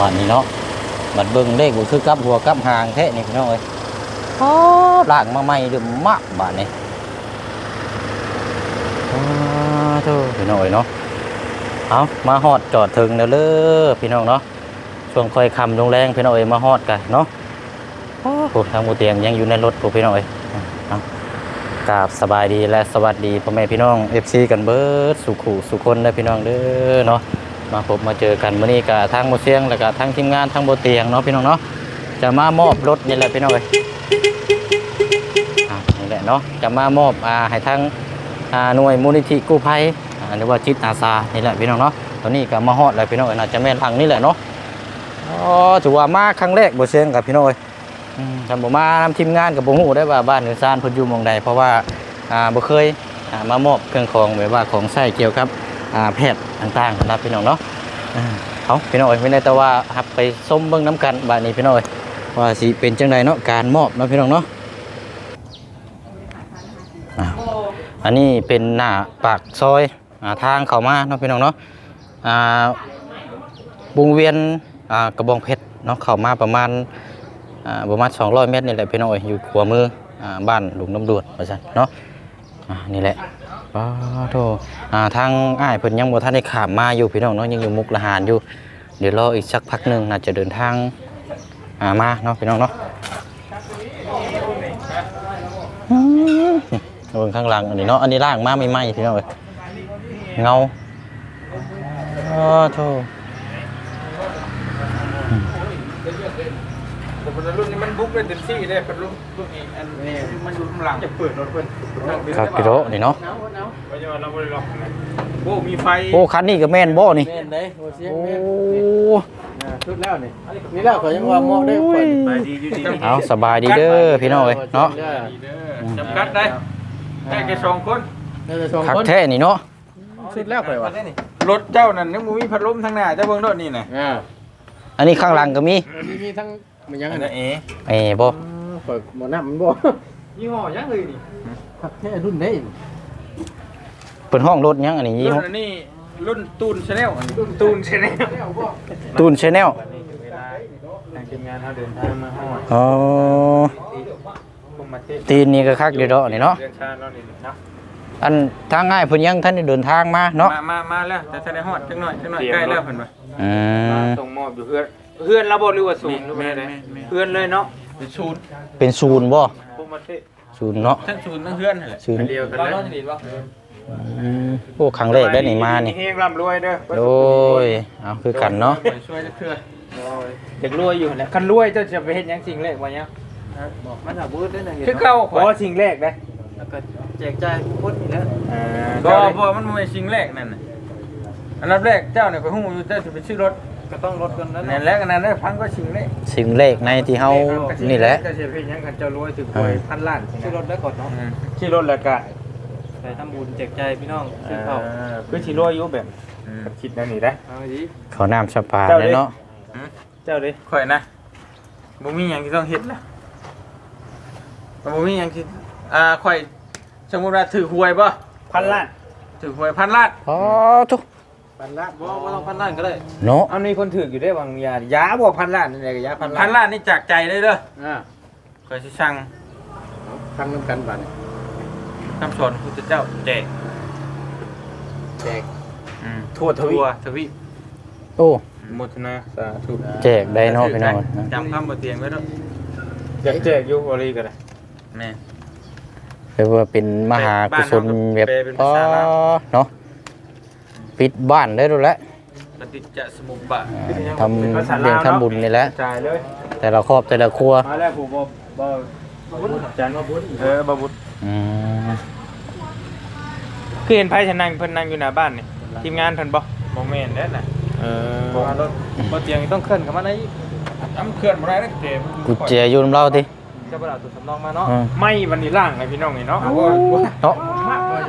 บาดนี้เนาะบัดเบิ่งเลขบ่คือกับหัวกับหางแท้นี่พี่น้องเอ้ยอ๋อล่างมาใหม่เด้อมากบาดนี้อ๋อโธ่พี่น้องเอ้ยเนาะเอามาฮอดจอดถึงแล้วเด้อพี่น้องเนาะช่วงค่อยค่ำลงแรงพี่น้องเอ้ยมาฮอดกันเนาะโอ้โหทางหมู่เตียงยังอยู่ในรถพวกพี่น้องเอ้ยเอากราบสบายดีและสวัสดีพ่อแม่พี่น้อง FC กันเบิดสุขุสุคนเด้อพี่น้องเด้อเนาะ มาพบมาเจอกันมื้อนี้กับทางโมเสียงแล้วก็ทางทีมงานทางโบเตียงเนาะพี่น้องเนาะจะมามอบรถนี่แหละพี่น้องเอ้ยนี่แหละเนาะจะมามอบอ่าให้ทางอ่าหน่วยมูลนิธิกู้ภัยอ่าหรือว่าจิตอาสานี่แหละพี่น้องเนาะตอนนี้ก็มาฮอดแล้วพี่น้องเอ้ยน่าจะแม่นทางนี่แหละเนาะอ๋อถือว่ามาครั้งแรกบ่เสียงกับพี่น้องเอ้ยทำบ่มานำทีมงานกับบ่ฮู้ได้ว่าบ้านหรือซานพนอยู่มองใดเพราะว่าอ่าบ่เคยอามามอบเครื่องของแบบว่าของใช้เกี่ยวกับ แพทย์ต่างๆนะพี่น้องเนาะเอาพี่น้องเอ้ยไม่ได้แต่ว่าครับไปส้มเบิ่งน้ำกันบ้าดนี้พี่น้องเอ้ยว่าสิเป็นจังไดเนาะการมอบเนาะพี่น้องเนาะอันนี้เป็นหน้าปากซอยอทางเข้ามาเนาะพี่น้องเนาะวงเวียนกระบองเพชรเนาะเข้ามาประมาณประมาณ 200 เมตรนี่แหละพี่น้องอยอยู่ขวามืออบ้านหลุงน้ำดวนว่าซั่นเนาะนี่แหละ ป้าโทอ่าทางอ้ายเพิ่นยังบ่ทันได้ขามมาอยู่พี่น้องเนาะยังอยู่มุกละหารอยู่ เดี๋ยวรออีกสักพักหนึ่งน่าจะเดินทางอ่ามาเนาะพี่น้องเนาะอืมเอาเบิ่งข้างหลังอันนี้เนาะอันนี้ล่างมาใหม่ๆพี่น้องเอ้ยเงาอ้าโท แต่ คนละรุ่นนี้มันบุ๊กเลยเต็มที่เลยเป็นรุ่นรุ่นนี้อันนี้มันอยู่ข้างหลังจะเปิดรถเพิ่นคากิโรนี่เนาะไว้จะมาเราบริล็อกนะโอ้มีไฟโอ้คันนี้ก็แม่นบ่นี่แม่นเด้โอเสียงโอ้แม่นอ่าชุดแล้วนี่นี่แล้วก็ยังว่าเหมาะได้ค่อยไปดีอยู่ดีเอาสบายดีเด้อพี่น้องเอ้ยเนาะจำกัดได้ได้แค่สองคนน่าจะสองคักคนแท้นี่เนาะชุดแล้วค่อยว่ารถเจ้านั่นยังมีพัดลมทางหน้าเจ้าเบิ่งรถนี่น่ะอ่าอันนี้ข้างหลังก็มีมีมีทั้ง มันยังอัอันนนั้นี้นเอ๋เอ้บ่ค่อยบ่นํมันบ่ ยี่ห้อยังเลยนี่คักแท้รุ่นไหนเปิดห้องรถยังอันนี้ยี่รุ่ห้อนอันนี้รุ่นตูนชาแนลตูนชาแนลตูนชาแนลทางทีมงานเขาเดินทางมาฮอดอ๋อคุมมาเทศตีนนี่ก็คักเดียวเนาะนี่เนาะเดินชาเนาะนี่เนาะอันทางง่ายเพิ่นยังท่านได้เดินทางมาเนาะมามามาแล้วแต่ถ้าได้ฮอดจังหน่อยจังหน่อยใกล้แล้วเพิ่นว่าอืมส่งมอบอยู่เพื่อน เพื่อนระบบหรือว่าสูงหรือว่าอะไรเพื่อนเลยเนาะเป็นศูนย์เป็นศูนย์บ่พวกมาเทศศูนย์เนาะทั้งศูนย์ทั้งเพื่อนนั่นแหละศูนย์เดียวกันเลยอืมโอ้ครั้งแรกได้นี่มานี่เฮงร่ำรวยเด้อโดยเอาคือกันเนาะช่วยเถื่อเด็กรวยอยู่แหละคันรวยเจ้าจะไปเห็นยังสิ่งแรกวะเนี่ยบอกมันน่ะบูดได้น่ะคือเก่าขอสิ่งแรกได้แล้วก็แจกจ่ายผู้คนนี่แหละก็เพราะมันไม่สิ่งแรกนั่นน่ะอันดับแรกเจ้าเนี่ยก็หูอยู่เจ้าจะไปซื้อรถ ก็ต้องลดกันนั้นนั่นแหละอันนั้นได้พังก็สิ่งแรกสิ่งแรกในที่เฮานี่แหละเจ้าจะไปเห็นยังกันเจ้ารวยถึงรวยพันล้านซื้อรถได้ก่อนเนาะขี่รถแล้วก็ไปทำบุญแจกจ่ายพี่น้องซื้อข้าวคือสิรวยอยู่แบบคิดแนวนี้ได้เอาดิเขาน้ำสปาเลยเนาะเจ้าดิข่อยนะบ่มีหยังที่ต้องเฮ็ดละบ่มีหยังที่อ่าข่อยสมมุติว่าถือหวยบ่พันล้านถือหวยพันล้านอ๋อทุก พันละบ่บ่ต้องพันล้านก็ได้เนาะอันนี้คนถืออยู่ได้บางยายาบ่พันล้านนี่แหละก็ยาพันล้านพันล้านนี่จากใจเลยเด้ออ่าข่อยสิสั่งฟังนำกันบัดนี้คำสอนพุทธเจ้าแจกแจกอืมทั่วทวีปทั่วทวีปโอ้โมทนาสาธุแจกได้เนาะพี่น้องจำคำบ่เตียงไว้เด้ออยากแจกอยู่บ่รีก็ได้แม่ เรียกว่าเป็นมหากุศลแบบแปลเป็นอ๋ภาอษาลาวเนาะ ปิดบ้านได้แล้วแหละปฏิจจสมุปบาทอ่าทำเรื่องทำบุญนี่แหละจ่ายเลยแต่ละครอบแต่ละครัวมาแล้วผมบ่บ่บุญจันทร์บ่บุญเออบ่บุญอืมคือเห็นไผฉันนั่งเพิ่นนั่งอยู่หน้าบ้านนี่ทีมงานเพิ่นบ่บ่แม่นเด้อน่ะเออบ่รถบ่เตียงต้องเคลื่อนเข้ามาได้น้ำเคลื่อนบ่ได้นะเกมกุญแจอยู่นำเราติจะบ่ได้เอาตัวสำรองมาเนาะอืมไม่วันนี้ล่างไงพี่น้องนี่เนาะเอาว่าเนาะมากว่า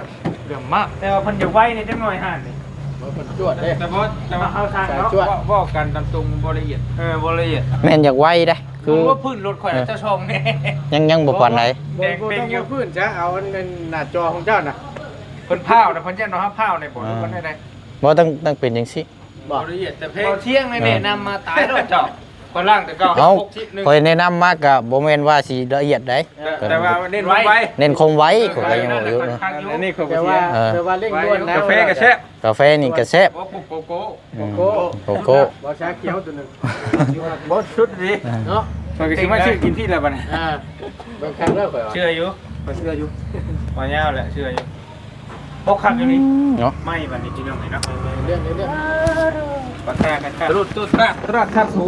เรื่องมากแต่ว่าเพิ่นจะไว้ในจังหน่อยห่านนี่ บ่เพิ่นจวดเด้แต่บ่แต่ว่าเอาทางเนาะจวดว่าว่ากันตามตรงบ่ละเอียดเออบ่ละเอียดแม่นอยากไว้ได้คืคืออว่าพื้นรถข่อยน่ะเจ้าชองแน่ยังยังบ่ปานใดแดงเป็นอยู่พื้นจ้ะเอาอันนั้นหน้าจอของเจ้าน่ะเพิ่นพาวนะเพิ่นจะเนาะพาวในบ่รู้เพิ่นได้บ่ต้องต้องเป็นจังซี่บบ่ละเอียดแต่เพลงเที่ยงแน่ๆนำมาตายแล้วเจ้า คนล่างแต่เก่าเอาหกชิปหนึงคอยแนะนำมากกับโบแมนว่าสีละเอียดได้แต่แต่ว่าเน้นไว้ไว้เน้นคมไว้ก็ยังบอกอยู่เนอะ อันนี้เขาแปลว่าเออแปลว่าเร่งด่วนนะกาแฟกระแช่กาแฟนี่กระแซบโกโก้โกโก้อืมโกโก้โกโก้บ่ชาเขียวตัวหนึงบดชุดดิเนาะมันก็สิมาชื่อกินที่แล้วบัดนี้อ่าบางครั้งแล้วข่อยว่าเชื่ออยู่คนเชื่ออยู่ว่ายาวแหละเชื่ออยู่พกขับอยู่นี่เนาะ ไม่บัดนี้พี่น้องเนาะเรื่องนี้เรื่องปากกากันครับรุดตุดตะตรัดคัดสู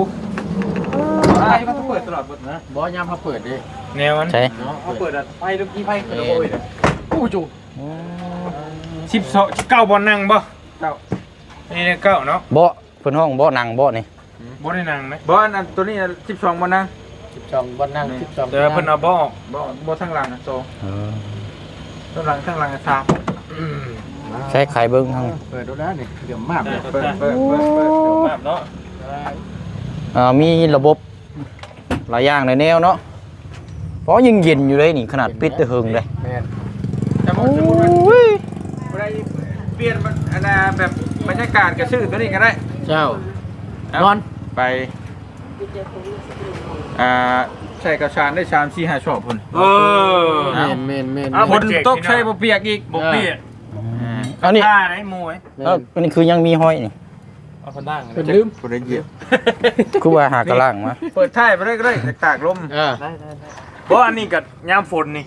ไอ้มันต้องเปิดตลอดบทนะบ่ยามเขาเปิดดิแนวมันใช่เนาะเขาเปิดอะไฟลูกกี้ไฟเปิดโอ้ยอู้จูสิบสองเก้าบอลนั่งบ่เก้านี่เก้าเนาะบ่เพิ่อนห้องบ่นั่งบ่นี่บ่ได้นั่งไหมบ่อันตัวนี้สิบสองบอลนั่ง12บ่นั่ง12เดี๋ยวเพิ่อนเอาบ่บ่บ่ทั้งหลังนะโซเออทั้งหลังทั้งหลังสามใช้ไข่เบิ้งทั้งเปิดดูนะนี่เดี๋ยวมากเปิเลยดเปิดเปิดเปิดเดี๋ยวมาเนาะอ่ามีระบบ หลายอย่างในแนวเนาะเพราะยังเย็นอยู่เลยนี่ขนาดปิดแต่เฮิงเลยแม่นแต่บ่สมมุติว่าบ่ได้เปลี่ยนมันอันน่ะแบบบรรยากาศก็ชื่อตัวนี้ก็ได้ เจ้าเานอน ไปอ่าใส่กระชานได้ชามสี่ห้าชอบพุ่นเออแม่นแม่นแม่นฝนตกใส่บ่เปียกอีกบกเปียกอันนี้ท่าไหนมวยแม่เอ้านอันนี้คือยังมีห้อยนี่ เอาคนดังเพิ่นลืมบ่ได้เหยียบคือว่าหากระล่างมาเปิดท้ายไปได้ก็ได้ตากลมอ่าเพราะอันนี้กับยามฝนนี่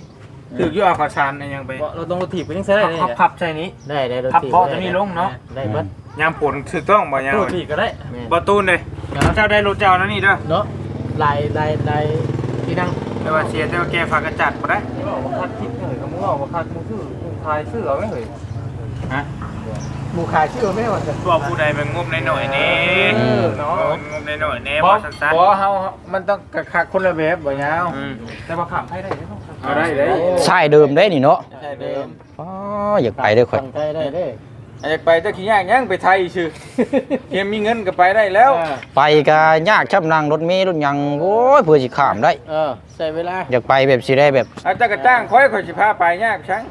ถืออยู่เอากระชานในยังไปเราต้องรถถีบไปยังใช้ได้พับพับใช่นี้ได้ได้รถพับถีบเบาะตัวนี้ลงเนาะได้เบิดยามฝนถูกต้องบ่ยามรถถีบก็ได้แม่นประตูเลยเจ้าได้รถเจ้านั่นนี่เด้อเนาะลายลายลายที่นั่งแต่ว่าเสียแต่ว่าแกฝากกระจัดบ่ได้บอกว่าคัดคิดเลยก็มึงบอกว่าคัดมึงชื่อมึงทายชื่อเอาไม่เหย ฮะหมู่ขายชื่อไม่ว่าจะบอกผู้ใดเป็นงบในหน่อยนี่เออเนาะ งบในหน่อยแน่บบ่อกสั้นบอกเฮามันต้องกระคักคนละแบบบ่ยาวๆอืมแต่ว่าขามให้ได้ไม่ต้องเอาได้ได้ใช่เดิมได้นี่เนาะใช่เดิมอ๋ออยากไปเด้อข่อยตั้งใจได้เด้อยากไปเจ้าขี้ยากยังไปไทยชื่อเฮียมีเงินก็ไปได้แล้วไปก็ยากชับนั่งรถเมล์รถหยังโอ้ยเพื่อสิข้ามได้ เออใส่เวลาอยากไปแบบสิได้แบบอาจจะกระจ้างค่อยค่อยสิพาไปยากชัง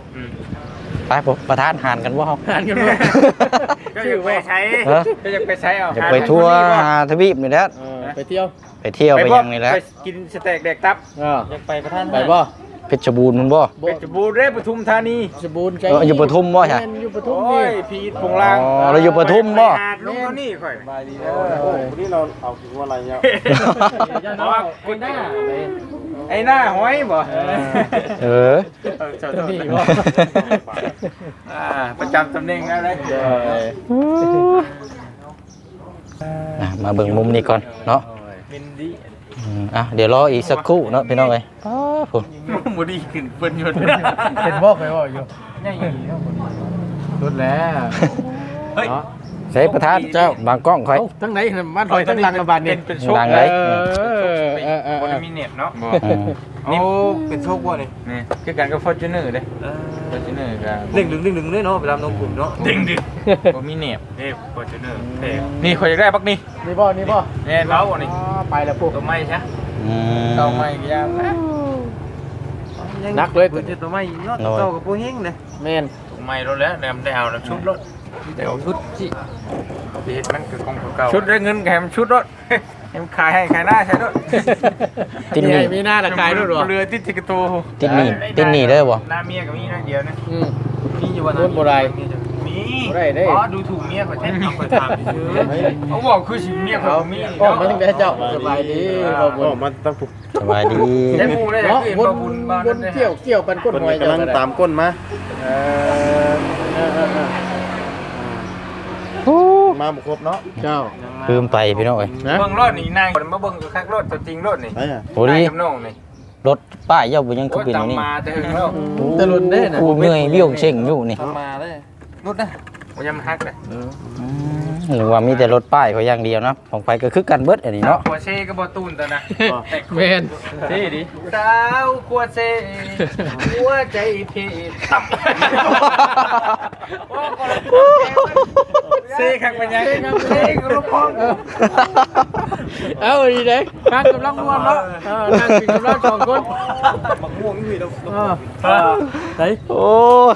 ไปบ่ประธานหารกันบ่เฮาหานกันบ่ชื่อไปใช้เออก็อยากไปใช้เอาอยากไปทั่วหาทวีปนี่แหละเออไปเที่ยว ไปเที่ยวไปหยังนี่แหละไปกินสเต็กแดกตับเอออยากไปประท่านไปบ่ เพชรบูรณ์มันบ่ไปจบูรณ์เด้ปทุมธานีสบูรณ์ใจเอออยู่ปทุมบ่ใช่ แนอยู่ปทุมโอ้นี่ยพีทพงลางอ๋อเราอยู่ปทุมบ่หาดลุงเขานี่ค่อยบายดีเด้อนี่เราเอาถึงว่าอะไรเนี่ยเพราะว่าคนหน้าไอ้หน้าห้อยบ่เออนี่บ่อ่าประจำตำแหน่งอะไรอะมาเบิ่งมุมนี้ก่อนเนาะเป็นดี อืมอะเดี๋ยวรออีกสักครู่เนาะพี่น้องเอ้ยอ้าวผมบ่ดีขึ้นเปิ้นอยู่เห็นบ่เคยบ่อยู่ใหญ่เนาะสุดแล้วเฮ้ยเนาะ ใช้ประธานเจ้าบางกล้องค่อยเอ้าทั้งไหนบ้านลอยทั้งลังระบาดนี่เป็นโชคดังเอเลยอเออเออบ่เอได้อมีเน็ตเนาะอืมนี่เป็นโชคบ่นี่นี่คือกันกับ Fortuner เด้ Fortuner ก็ดึงดึงดึงดึงเลยเนาะเวลาน้องกลุ่มเนาะดึงดึงบ่มีเน็ตเด้ Fortuner เด้นี่ข่อยอยากได้บักนี่นี่บ่นี่บ่แน่เล้าบ่นี่อ๋อไปแล้วพวกตัวไม้ใช่อืมตัวไม้ก็ยามนะนักเลยเปิดตัวไม่ยอดเก่ากับโปเฮงเลยแม่นตัวไม้รถแล้วแนมได้เอาแล้วชุดรถ ได้เอาชุดสิเฮ็ดมันคือของเก่าชุดได้เงินแถมชุดรถให้มันขายให้ขายหน้าใช่รถติดหมีนี่ให้มีหน้าละกายด้วยเหรอเรือติดติกตูติดหนี่ติดหนี่ได้บ่หน้าเมียกับมีหน้าเดียวนะอืมมีอยู่วันรุ่นบ่ได้มีบ่ได้เด้อ๋อดูถูกเมียเขาแท้เอาไปถามชื่อเขาบอกคือสิเมียเขามีก็มาถึงได้เจ้าสบายดีบ่บุญมันต้องผูกสบายดีได้หมู่ได้เนาะคือวนบ่บุญบ้านวนั้นนได้เกี่ยวเกี่ยวกันก้นคนหวยกำลังตามก้นมาเออเออเออเออ มาบุครบเนาะเจ้าลืมไปพี่น้องเอ้ยนะเบิ่งรถนี่นางมาเบิ่งคักรถตัวจริงรถนี่ไปอะโอ้ดินายกับน้องนี่รถป้ายเจ้าบ่ยังคือโอ้ยเป็นอันตามนี้มาแต่ถึงแล้วตะลุนเด้น่ะกูเมื่อยเบี้ยวเช่งอยู่นี่ตามมาเลยรถนะโอ้ยมันฮักเลยอืม หรือว่ามีแต่รถป้ายเขาอย่างเดียวนะของไฟก็คือกันเบิดอันนี้เนาะขวเช่ก็บ่ตูนตัวนะแม่นเท่ดิสาวขวเช่หัวใจเพตับเซ่คักเป็นยังเซ่กรูปพองเอาดีเด้นั่งกำลังม่วนเนาะเออนั่งกินกำลังสองคนบักม่วงนี่เราเออไหนโอ้ย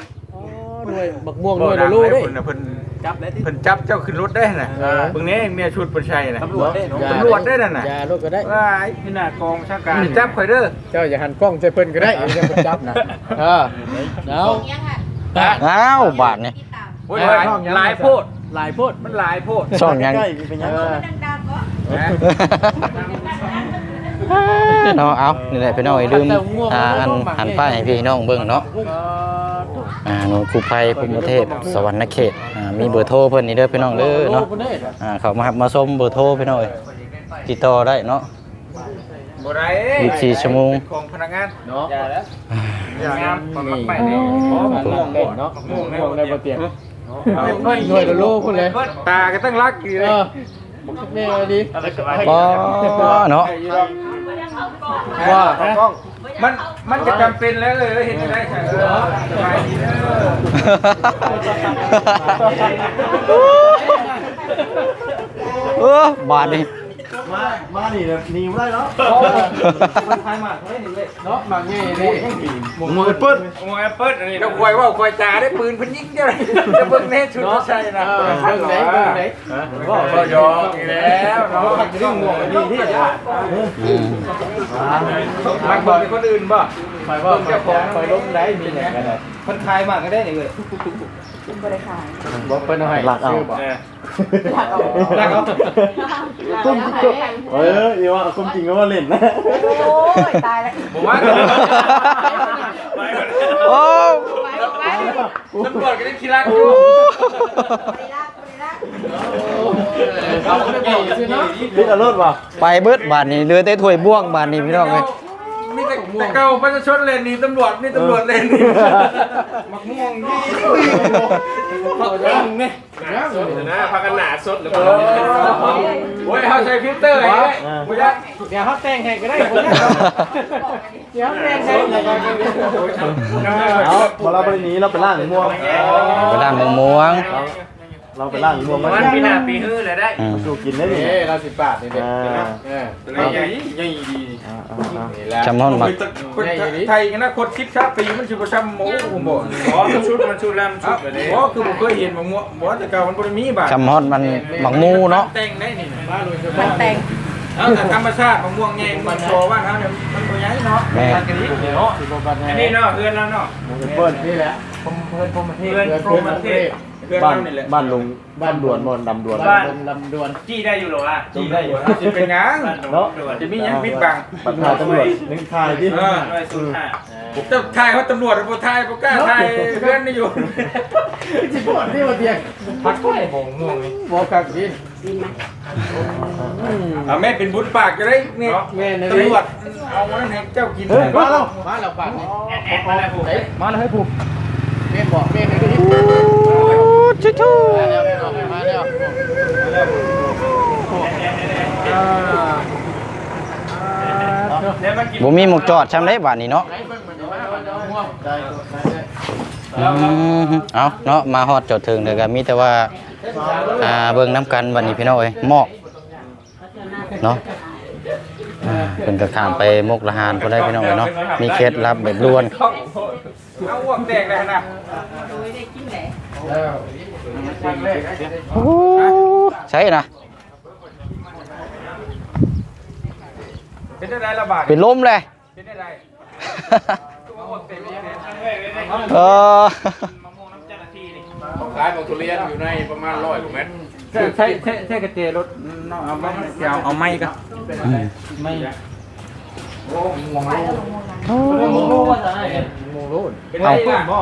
ด้วยบักม่วงด้วยเดี๋ยวรู้เด้เพิ่นเพิ่น จับได้ที่ เพิ่นจับเจ้าขึ้นรถได้น่ะเออ เบิ่งแนี้เมียชุดประชัยน่ะ ตำรวจได้เนอะตำรวจได้นั่นน่ะอย่าลูกก็ได้ว้ายพี่หน้ากองชาการจับข่อยเด้อเจ้าอย่าหันกล้องใส่เพิ่นก็ได้อย่าเพิ่นจับนะเออแล้วอ้าวบาทนี่ โอ้ยหลายหลายโพดหลายโพดมันหลายโพดช่องยังเออนะ เนาะเอานี่แหละพี่น้องไอ้ลืมอ่าอันหันป้ายให้พี่น้องเบิ่งเนาะอ่าหน่วยกู้ภัยภูมิประเทศสวรรณเขตอ่า มีเบอร์โทรเพิ่นนี่เด้อพี่น้องเด้อเนาะอ่าเขามาหับมาส้มเบอร์โทรพี่น้องเอ้ยติดต่อได้เนาะบ่ได้ยี่สิบสี่ชั่วโมงเป็นของพนักงานเนาะอย่าแล้วงามมันมักไปนี่นี่อ๋อมัมันนม่ม่ววงงเล่บ่นเนาะม่วงม่วงในบนเตียงเอาเพิ่นหน่วยละโลพุ่นเลยตาก็ต้องรักอยู่เลยเออนี่เลยดิบ่เนาะว่ามันมันจะจำเป็นแล้วเลยเห็นได้ใช่เออสบายดี เด้ออบาทนี่ มามานี่เลยหนีไม่ได้เนาะมันทายมากเฮ้ยนี่เลยเนาะบางแง่นี่มือปื้ดโอ้ยเปิดอันนี้เราควายว่าควายจ่าได้ปืนเพิ่นยิงเจ้าเลยจะเบิ่งแน่ชุดบ่ใช่นะเออเบิ่งไหนเบิ่งไหนก็ก็ยอมอีกแล้วเนาะเรื่องห่วงดีที่จะอืมมันบอกเป็นคนอื่นบ่หมายว่าเจ้าของคอยล้มได้มีแหล่กันเลยคนทายมากก็ได้นี่เลย บอกเพิ่นเอาให้หลักเอา ชื่บอกเออหลักเอากุ้มจริงเออเดี๋ยวว่ากุ้มจริงก็ว่าเล่นนะโอ้ยตายแล้วผมว่าโอ้ไปไป ตำรวจก็ได้คิรักอยู่ไปละไปละเอาไปบอกชื่อเนาะลิดอรรถว่ะ ไปเบิดบาทนี่เหลือแต่ถ้วยบ่วงบาทนี่พี่น้องเอ้ย มีแต่แต่เก่าประชาชนเลนนี่ตำรวจนี่ตำรวจเลนนี่มักม่วงนี่เขาจะมึงเนี่ยนะพากันหนาสดหรือเปล่าโอ้ยเขาใช้ฟิลเตอร์ไอ้เนี่ยโอ้ยเดี๋ยวเขาแต่งให้ก็ได้ผมเนี่ยเดี๋ยวแต่งให้เอาพอเราไปนี้เราไปล่างม่วง ไปล้างมะม่วง เราไปล่างม่วงมามันปีหน้าปีฮื้อเลยได้อืมสู่กินได้ดิเอ้เราสิบบาทนี่เด็กอ่าเออใหญ่ใหญ่ดีอ่าอ่าอ่านี่แหละจำนวนบักคนไทยกันนะคนคิดชาปีมันชิบช้ำหมูผมบอกอ๋อมันชุดมันชุดแล้วมันชุดไปเลยอ๋อคือผมเคยเห็นหมูหมูแต่เก่ามันบริมีบาทจำฮอดมันบักมูเนาะแต่งได้นี่นะมันแต่งเอาแต่ธรรมชาติมะม่วงไงมันโชว์ว่าเขาเนี่ยมันตัวใหญ่เนาะแม่ทานกันนี้เนาะอันนี้เนาะเพื่อนเราเนาะเปิ้ลนี่แหละผมเพื่อนผมมาเทศเพื่อนโปรมาเทศ เพื่อนบ้านเรานี่แหละบ้านลุงบ้านด่วนบนดำด่วน บ้านลำดวน จี้ได้อยู่หรอวะจี้ได้อยู่จะเป็นยังเนาะจะมียังปิดบังบัตรทายตำรวจนึงทายดิเออผมจะถ่ายเขาตำรวจผมถ่ายผมกล้าถ่ายเพื่อนนี่อยู่ จิบอดนี่มาเตียงพักก็ได้บ่งม่วงนี่บอกกับดิอ่าแม่เป็นบุญปากจะได้นี่แม่ในตำรวจเอามาให้เจ้ากินเฮ้ยมาแล้วมาแล้วปากนี่แอบมาแล้วผมมาแล้วให้ผูกแม่บอกแม่ในนี้ ชิชูมาแล้วแม่บอกมาแล้วอ่าแล้วมากินบ่มีหมกจอดช้ำได้บาทนี่เนาะไหนเบิ่งมันมาวันม่วงได้อืมเอาเนาะมาฮอดจอดถึงเด้อก็มีแต่ว่าอ่าเบิ่งน้ำกันบัดนี้พี่น้องเอ้ยหมอกเนาะอ่าเพิ่นก็ข้ามไปมุกละหารพุ่นได้พี่น้องเอ้ยเนาะมีเคล็ดลับแบบล้วนเอาอ้วกแตกเลยนะ โดยได้กินแหละแล้วโอ้ใช่นะเป็นได้ระบาดเป็นลมเลยเป็นได้ไรอ้วกแตกเออมะม่วงน้ำเจ้าหน้าที่นี่ขายของทุเรียนอยู่ในประมาณร้อยกว่าเมตรใช่ใช่ใช่ใช่กระเจรถเอาไม้เอาเอาไม้ก็อืมไม่ไปเอาลงมือนั้นมูรูว่าจะให้ มูรูเป็นไรล่ะบอ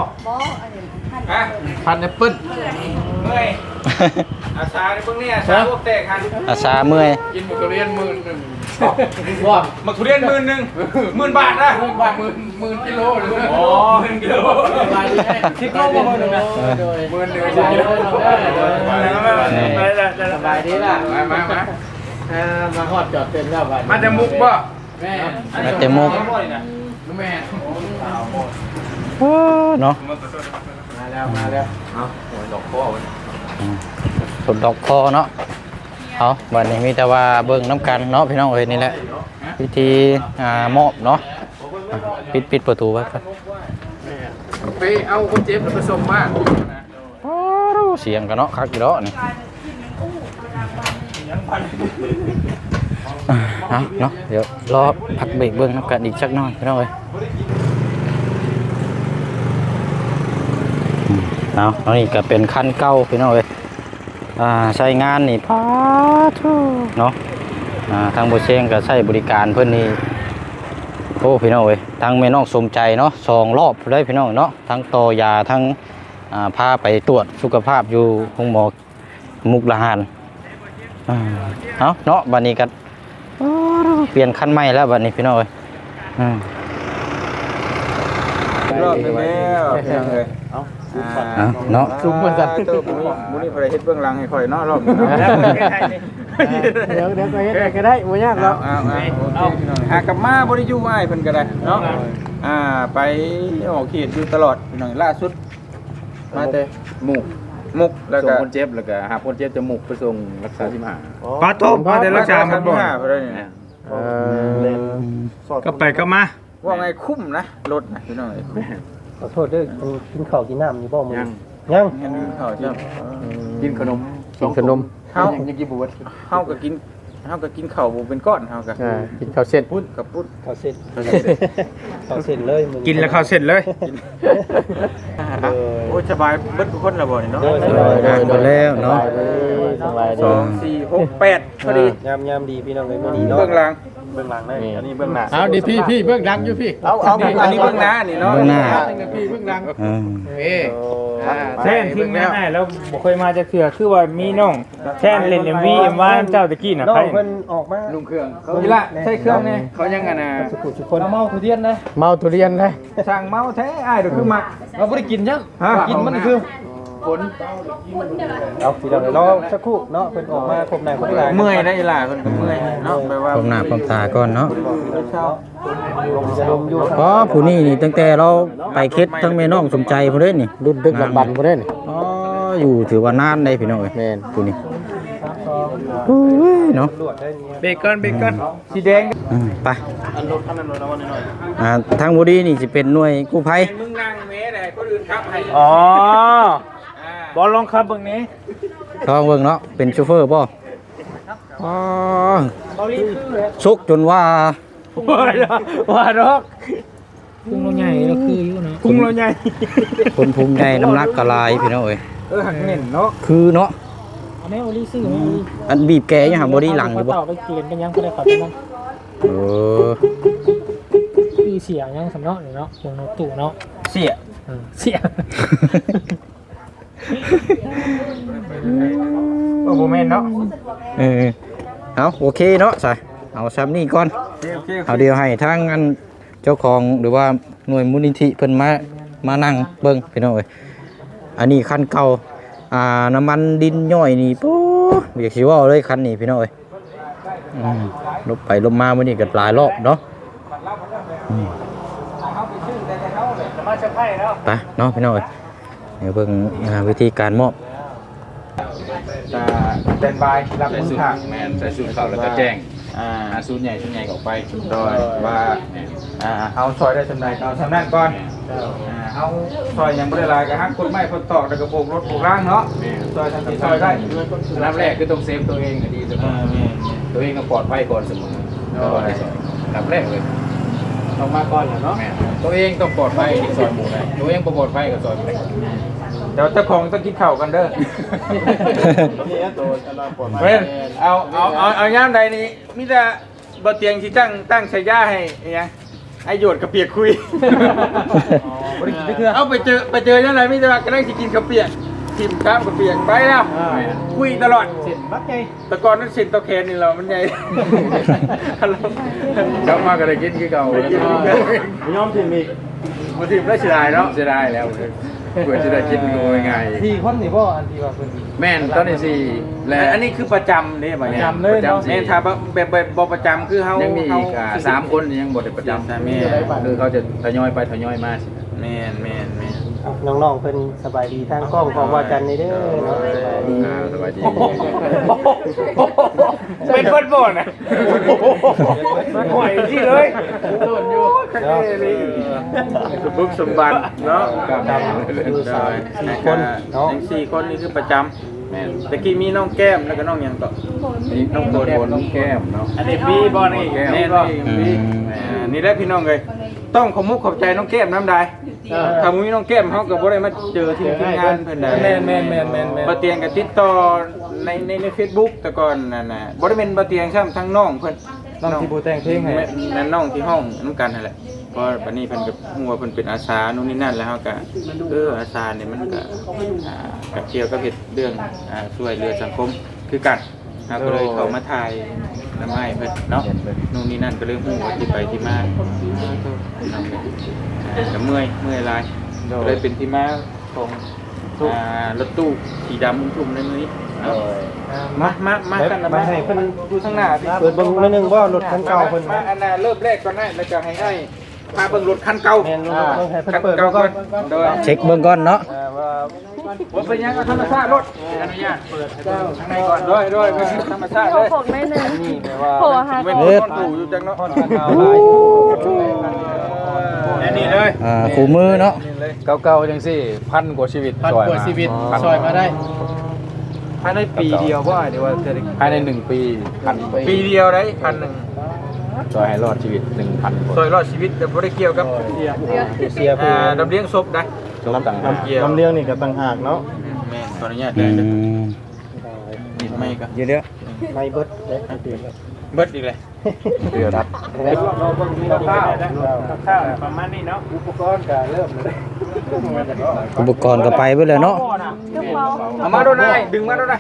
อันนี้ท่านฮะพันแอปเปิ้ลเมื่อยอาชาในเบื้องนี้อาชาพวกแตกหันอาสาเมื่อยกินของทุเรียนหมื่นหนึ่งว่ามาทุเรียนหมื่นหนึ่งหมื่นบาทนะหมื่นบาทหมื่นหมื่นกิโลหรืออ๋อหนึ่งกิโลมาดีให้คิดโลมาหนึ่งนะโดยหมื่นหนึ่งสบายดีไปเลยสบายดีล่ะมามามามาฮอดจอดเต็มแล้วบัดมาแต่มุกป่ะแม่มาแต่มุกแม่ เนาะมาแล้วมาแล้วสุดดอกคอเนาะเอาวันนี้มีแต่ว่าเบิ่งน้ำกันเนาะพี่น้องเอ้ยนี่แหละพิธีอ่ามอบเนาะอะปิดปิดประตูไว้ครับไปเอาคนเจ็บผสมมากโอ้เสียงกันเนาะคักอยู่เนาะนี่อ่าเอาเนาะเดี๋ยวรอพักเบรกเบิ่งนำกันอีกสักหน่อยพี่น้องเอ้ยอืม เอาอันนี้ก็เป็นคันเก่าพี่น้องเอ้ยอ่าใช้งานนี่พาทูเนาะอ่าทางบ่เชงก็ใช้บริการเพิ่นนี่โอ้พี่น้องเว้ยทั้งแม่น้องสมใจเนาะสองรอบเลยพี่น้องเนาะทั้งต่อยาทั้งอ่าพาไปตรวจสุขภาพอยู่ห้องหมอมุกละหานอ่าเอาเนาะบัดนี้กันเปลี่ยนคันใหม่แล้วบัดนี้พี่น้องเว้ยอืมรอบหนึงแล้วเพียงเลยเอาอ่า เอาเนาะซุ่มเหมือนกันตัวบุนี่บุนี่พอได้เฮ็ดเบื้องหลังให้ข่อยเนาะรอบนี้เนาะเดี๋ยวเดี๋ยวก็เฮ็ดก็ได้บ่ยากหรเอาอกเอาเอาโอเคพี่น้องหากลับมาบ่ได้อยู่อ้ายเพิ่นก็ได้เนาะอ่าไปออกเขตอยู่ตลอดพี่น้องล่าสุดมาแต่หมุกมุกแล้วส่งก็คนเจ็บแล้วก็หาคนเจ็บจะหมุกไปส่งรักษาที่มหาปลาโตมปลาแต่รักษามันบ่อยไปได้นี่เออก็ไปก็มาว่าไงคุ้มนะรถนะพี่น้องเอ้ย ขอโทษเด้อกินข้าวกินน้ำนี่บ่มื้อยังยังเงินเขาเจ้ากินขนมกินขนมเฮายังกินบวชเฮาก็กิน เฮาก็กินข้าวบ่เป็นก้อนเฮาก็อ่ากินข้าวเส้นพุดกับพุดข้าวเส้นข้าวเส้นเลยกินแล้วเข้าเสร็จเลย โอ้ยสบายเบิดทุกคนแล้วบ่นี่เนาะเด้ออ่าหมดแล้วเนาะ สบายดีองสี่หกแปดพอดียามยามดีพี่น้องเอ้ยดีเนาะเบื้องหลังเบื้องหลังได้อันนี้เบื้องหน้าเอาดิพี่พี่เบื้องหลังอยู่พี่เอาเอาอันนี้เบื้องหน้านี่เนาะเบื้องหน้า พี่เบื้องหลังอืมเอ้อ่า แท่นทิ้งแม่ได้แล้วบ่เคยมาจะเถื่อคือว่ามีน้องแท่นเล่น MV เอ็มว่าเจ้าตะกี้น่ะน้อใครงเพิ่นออกมาลุงเครื่องเขานี่ละใช้เครื่องนี่เขายังกันนะสุขุสุคนเมาทุเรียนนะเมาทุเรียนนะสั่งเมาแท้อ้ายเดี๋ยวคือมักเราบ่ได้กินยังฮะกินมันคือ ผลเอาพี่น้องเอ้ยรอสักครู่เนาะเพิ่นออกมาครบหน้าครบตาเมื่อยได้ล่ะเพิ่นก็เมื่อยเนาะแปลว่าพร้อมหน้าพร้อมตาก่อนเนาะเช้าลมจะลมอยู่อ๋อผู้นี้นี่ตั้งแต่เราไปเค็ดทั้งแม่น้องสมใจผู้เด้นี่รุ่นดึกดับบันบ่ได้นี่อ๋ออยู่ถือว่านานได้พี่น้องเอ้ยแม่นผู้นี้โอ้ยเนาะตรวจได้เนี่ยเบคอนเบคอนสีแดงอืมไปอันรถคันนั้นรถเอาหน่อยอ่าทางบุรีนี่สิเป็นหน่วยกู้ภัยมึงนั่งเมได้คนอื่นขับให้อ๋อ บอลลองครับเบิ่งนี้ทองเบิ่งเนาะเป็นโชเฟอร์ป่อ๋อสุกจนว่าว่าว่าดอกพุงเราใหญ่เราคืออยู่เนาะพุงเราใหญ่คนภูมิใจน้ำหนักกะลายพี่น้องเอ้ยเออหักเน่นเนาะคือเนาะอันนี้โอลี่ซื้อมาอันบีบแกยังหาบอดี้หลังอยู่บ่ต่อไปเกณฑ์กันยังก็ได้ขอจังนั้นเออคือเสียยังสำเนาะเนาะวงโนตู่เนาะเสียเออเสีย โอ้โหแม่นเนาะเออเอาโอเคเนาะใส่เอาซ้ำนี่ก่อนโอเคโอเคเอาเดียวให้ทางอันเจ้าของหรือว่าหน่วยมูลนิธิเพิ่นมามานั่งเบิ่งพี่น้องเอ้ยอันนี้คันเก่าอ่าน้ำมันดินย่อยนี่ปู๊อยากสิเว่าเลยคันนี้พี่น้องเอ้ยอืมลบไปลบมามื้อนี้ก็หลายรอบเนาะอืมมาจะไพ่แล้วไปเนาะพี่น้องเอ้ย เดี๋ยวเบิ่งอ่าวิธีการมอบจะสแตนบายรับใส่มือสูตข้างรแมนใส่สูตรเขาแล้วก็แจ้งอ่าอาสูตรใหญ่สูตรใหญ่ออกไปโดยว่าอ่าเอาซอยได้สำไรเอาสำนั่นก่อนอ่าเอาซอยยังไม่ได้ลายกับฮักคนไม้คนตอกแต่กระโปรงรถปลูกร่างเนาะซอยทำที่ซอยได้น้ำแรกคือต้องเซฟตัวเองให้ดีเสมอ่าอแม่ตัวเองต้องปลอดภัยก่อนเสมอแล้วก็ได้สอนน้ำแรกเลยต้องมาก่อนเนาะแม่ตัวเองต้องปลอดภัยที่ซอยหมู่ได้ตัวเองบ่ปลอดภัยกับซอยหมู่ได้ เดี๋ยวเจ้าของต้องกินข้าวกันเด้อ นี่ตัวอันนั้นปลอดภัยเว้นเอาเอาเอาเอาย่ามใดนี้มิแต่บ่เตียงที่ตั้งตั้งใช้ย่าให้ไอ้หยังไอโยดกับเปียกคุย บ่ได้กินเทื่อเอาไปเจอไปเจอยังไงมิแต่ว่าก็ได้สิกินกับเปียกทิมข้ามกับเปียกไปแล้วอ่า คุยตลอดเส้นบักไงแต่ก่อนนั้นเส้นตะแคนนี่เรามันใหญ่ กลับมาก็ได้กินคือเก่าได้กินคือเก่ายอมทิมอีกมาทิมได้เสียดายเนาะจะได้แล้ว เพื่อจะได้กินงูง่ายที่คนนี่บ่อันที่ว่าเพิ่นแม่นตอนนี้สิและอันนี้คือประจำเนี่ยบ่เนี่ยประจำเลยเนาะ แม่นถ้าแบบแบบแบบบ่ประจำคือเฮายังมีเฮาอีกอ่าสามคนยังบ่ได้ประจำแม่น คือเขาจะทยอยไปทยอยมาสิ แม่นแม่นแม่น น้องๆเพิ่นสบายดีทางกล้องของว่าจันนี่เด้อเนาะสบายดี อ่าสบายดีเป็นคนบ่นอะมันห่วยที่เลยสมบุกสมบัติเนาะกับดำอยู่สามสี่คนเนาะ ทั้งสี่คนนี่คือประจำตะกี้มีน้องแก้มแล้วก็น้องหยังก็น้องโบนน้องแก้มเนาะ อันนี้บีบอนี่แน่นอนบีนี่แหละพี่น้องเลยต้องขอมุกขอบใจน้องแก้มน้ำได้ ถ้ามุ้ยน้องแก้มเขาก็บ่ได้มาเจอที่ทีมงานเพิ่นได้ แม่นแม่นแม่นแม่นแม่นบ่เตียงก็ติดต่อในในใน Facebook แต่ก่อนนั่นน่ะบ่ได้เป็นบ่เตียงซ้ำทั้งน้องเพิ่นน้องที่บูแต่งเพลงให้ แม่นั่นน้องที่ห้องน้ำกันนั่นแหละเพราะบัดนี้เพิ่นก็ฮู้ว่าเพิ่นเป็นอาสานู่นนี่นั่นแล้วเฮาก็เอออาสาเนี่ยมันก็อ่ากับเกี่ยวกับเฮ็ดเรื่องอ่าช่วยเหลือสังคมคือกัน เฮาก็เลยเข้ามาถ่ายน้ำไม้เพิ่นเนาะนู่นนี่นั่นก็เลยฮู้ว่าที่ไปที่มานั่นแหละอ่าก็เมื่อยเมื่อยหลายก็เลยเป็นที่มาของอ่ารถตู้สีดำทุ่มๆในมื้อนี้เนาะมามามากันนะมามาให้เพิ่นดูข้างหน้าพี่เปิดเบิ่งนิดนึงว่ารถคันเก่าเพิ่นมาอันน่ะเริ่มแรกก่อนนะแล้วจะให้ให้พาเบิ่งรถคันเก่าแม่นรถอ่าต้องให้เพิ่นคันเปิดเก่าก่ก่ออนนโดยเช็คเบิ่งก่อนเนาะ อ่าว่าว่าเป็นยังเอาธรรมชาติรถอนุญาตเปิดให้เบิ่งข้างในก่อนโดยโดยเบิ่งธรรมชาติโยเลยกไม่หนึ่งนี่แปลว่าโผล่หาเป็นโคนนอนปู่อยู่จังเนาะค่อนข้างเอาหลายอันนี้เลยอ่าคู่มือเนาะเก่าๆจังซี่พันกว่าชีวิตพันซอยกว่ามาชีวิตซอยมาได้ภายในปีเดียวว่าเดี๋ยวว่าจะได้ภายในหนึ่งปีพันปีเดียวได้พันหนึ่งซอยให้รอดชีวิตหนึ่งพันคนซอยรอดชีวิตแต่บ่ได้เกี่ยวกับเสียผู้อ่าดำเลี้ยงศพได้ จบต่างหากเกี่ยวลำเลียงนี่ก็ต่างหากเนาะแม่ขออนุญาตอืได้เด้อมติดไม่ก็เดี๋ยวเดี๋ยวไม่เบิดเด้เบิดอีกเลยเดือดครับข้าวข้าวประมาณนี้เนาะ อุปกรณ์ก็เริ่มเลยอุปกรณ์ก็ไปเบิดแล้วเนาะกระเป๋าเอามาโดนได้ดึงมาโดนได้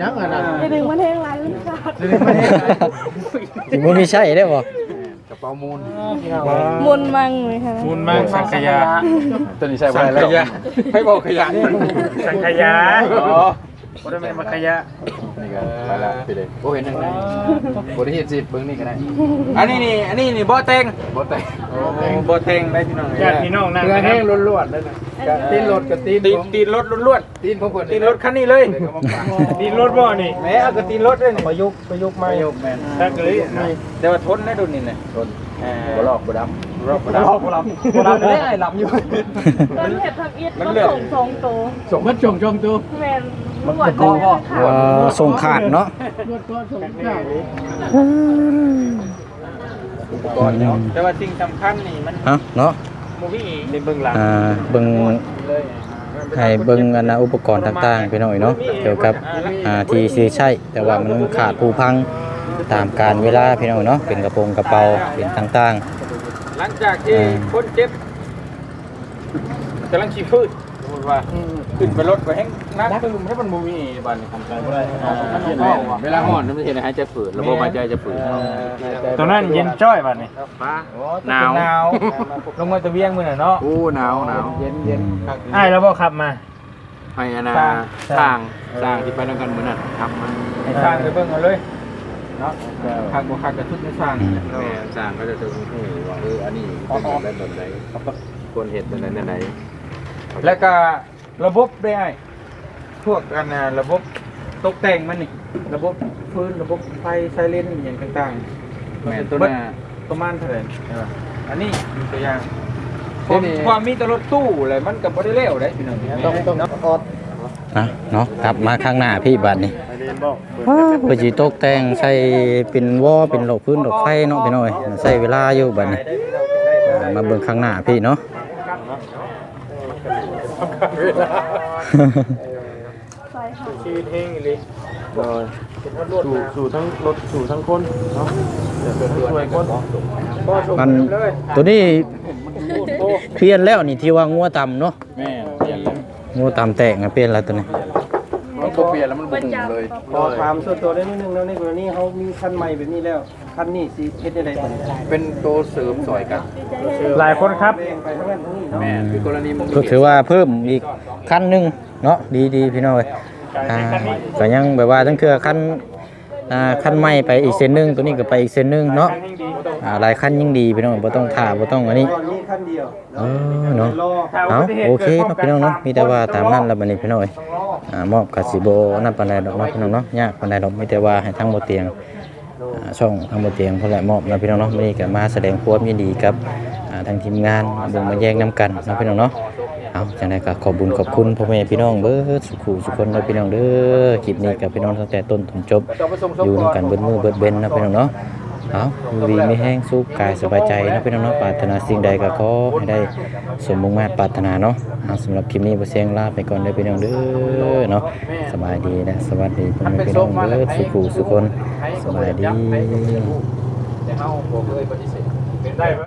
ยังอะนะจะดึงมันเองไรลูกค้าสิบ่มีใช่ได้บ่ กระเป๋ามูลมุนมังเลยค่ะมูลมากสังขยาตัวนี้ใช้สัไว้งแล้ขวยาให้บอกขยะนี่สังขยาอ๋อ บ่ได้แม่นมาขยะนี่ก็ไปแล้วไปเลยโอ้เห็นยังไงบริเหตุสิเบิ้งนี่ก็ได้อันนี้นี่อันนี้นี่บ่แตงบ่แต่โอ้บ่แตงได้พี่น้องญาติพี่น้องนั่งเพื่อนะคแห้รับงล้วนๆเลยนะตีนรถกับตีนตีผมตีนรถล้วนตีนผมเพิ่นๆตีนรถคันนี้เลยดีรถบ่นี่แหมเอาก็ตีนรถด้วยนี่ประยุกต์ประยุกต์ใหม่ถ้าเกิดแต่ว่าทนได้ดุนี่น่ะรถอ่าบ่ลอกบ่ดำรอบบ่ได้บ่รับบ่รับได้ไอ้ลำอยู่ ตอนเห็ดทำอิฐก็ส่งสองตัว ส่งมันจงจงตัว แมน รวดก็ค่ะเอ่อส่งขาดเนาะก่อนเนาะแต่ว่าสิ่งสำคัญนี่มันฮะเนาะบ่มีในเบื้องหลังอ่าเบิ่งให้เบิ่งอันนะอุปกรณ์ต่างๆไปหน่อยเนาะเกี่ยวกับอ่าที่ซื้อใช้แต่ว่ามันขาดผู้พังตามการเวลาพี่น้องเนาะเป็นกระโปรงกระเป๋าเป็นต่างหลังจากที่อืมคนเจ็บกำลังขี้พืชสมมุติ ว่าขึ้นไปรถไปแห้งนักตึมให้มันบ่มีบ้านนี่ทำใจบ่ได้อ่าเวลาห่อนมันเห็นหายใจฝืดระบบหายใจจะฝืดตรงนั้นเย็นจ้อยบัดนี้ป้าหนาวหนาวลงมาตะเวียงมื้อน่ะเนาะโอ้หนาวหนาวเย็นเย็นอ้ายแล้วบ่ขับมาให้อนาสร้างสร้างที่ไปด้วยกันเหมือนนั้นครับมันให้สร้างไปเบิ่งเอาเลยเนาะคักบ่คักกระทุกให้สร้างแม่สร้างก็จะจะรู้ว่าเอออันนี้เป็นแบบใดแบบใดควรเห็นแบบไหนแบบไหน แล้วก็ระบบได้ไอ้พวกอันน่ะระบบตกแต่งมันนี่ ระบบพื้นระบบไฟไซเรนอหย่างต่างๆแม่ตัตัววหนี้น้า ประมาณเท่าไหร่ใช่ป่ะอันนี้ดูตัวอย่างเดี๋ยวนี้ความมีแต่รถตู้อะไรมันก็บ่ได้เร็วได้พี่น้องต้องต้องออดๆนะเนาะกลับมาข้างหน้าพี่บัดนี้เพื่อสิตกแต่งใส่เป็นวอเป็นหลอกพื้นหลอกไฟเนาะพี่น้อยใส่เวลาอยู่บัดนี้อ่ามาเบิ่งข้างหน้าพี่เนาะ ใช่ค่ะชีวิตเฮงอีหลีสู่สู่ทั้งรถสู่ทั้งคนเนาะเดี๋ยวเป็นช่วยคนก็ชมมันเลยตัวนี้เปลี่ยนแล้วนี่ที่ว่างัวต่ำเนาะแม่เปลี่ยนแล้วงัวต่ำแตกนะเปลี่ยนแล้วตัวนี้ มันก็เปลี่ยนแล้วมันบุ้งเลยพอถามส่วนตัวได้นิดนึงแล้วในกรณีเขามีคันใหม่แบบนี้แล้วคันนี้สิเฮ็ดได้ไดบัดนี้เป็นตัวเสริมสอยกันหลายคนครับแบ่งไปทั้งนั้นทั้งนี้เนาะแม่คือกรณีมึงก็ถือว่าเพิ่มอีกขั้นหนึ่งเนาะดีดีพี่น้อยอ่าก็ยังแบบว่าทั้งเครือขั้น อ่าขั้นใหม่ไปอีกเส้นหนึงตัวนี้ก็ไปอีกเส้นหนึงเนาะอ่าหลายขั้นยิ่งดีพี่น้องบ่ต้องถ่าบ่ต้องอันนี้ตอนนี้นเดียวเออเนาะเอาโอเคเนาะพี่น้องเนาะมีแต่ว่าตามนั้นแล้วบัดนี้พี่น้อยอ่ามอบกสิโบนั่นปานใดดอกเนาะพี่น้องเนาะยากปานใดดอกมีแต่ว่าให้ทั้งบ่เตียงอ่าช่องทั้งบ่เตียงเพิ่นแหละมอบนะพี่น้องเนาะมื้อนี้ก็มาแสดงความยินดีกับอ่าทางทีมงานเบิ่งมาแยกน้ำกันเนาะพี่น้องเนาะ เอาจังไดก็ขอบุญขอบคุณพ่อแม่พี่น้องเบิดสุขุสุขคนเด้อพี่น้องเด้อคลิปนี้กับพี่น้องตั้งแต่ต้นถึงจบอยู่นํกันเบิดมือเบิดเบนนะพี่น้องเนาะเอาดีไม่แห้งสุขกายสบายใจนะพี่น้องเนาะปรารถนาสิ่งใดก็ขอให้ได้สมมุ่งมาตรปรารถนาเนาะเอาสำหรับคลิปนี้บ่เสียงลาไปก่อนเด้อพี่น้องเด้อเนาะสบายดีนะสวัสดีพ่อแม่พี่น้องเบิดสุขุสุขคนสบายดีแต่เฮาบ่เคยปฏิเสธได้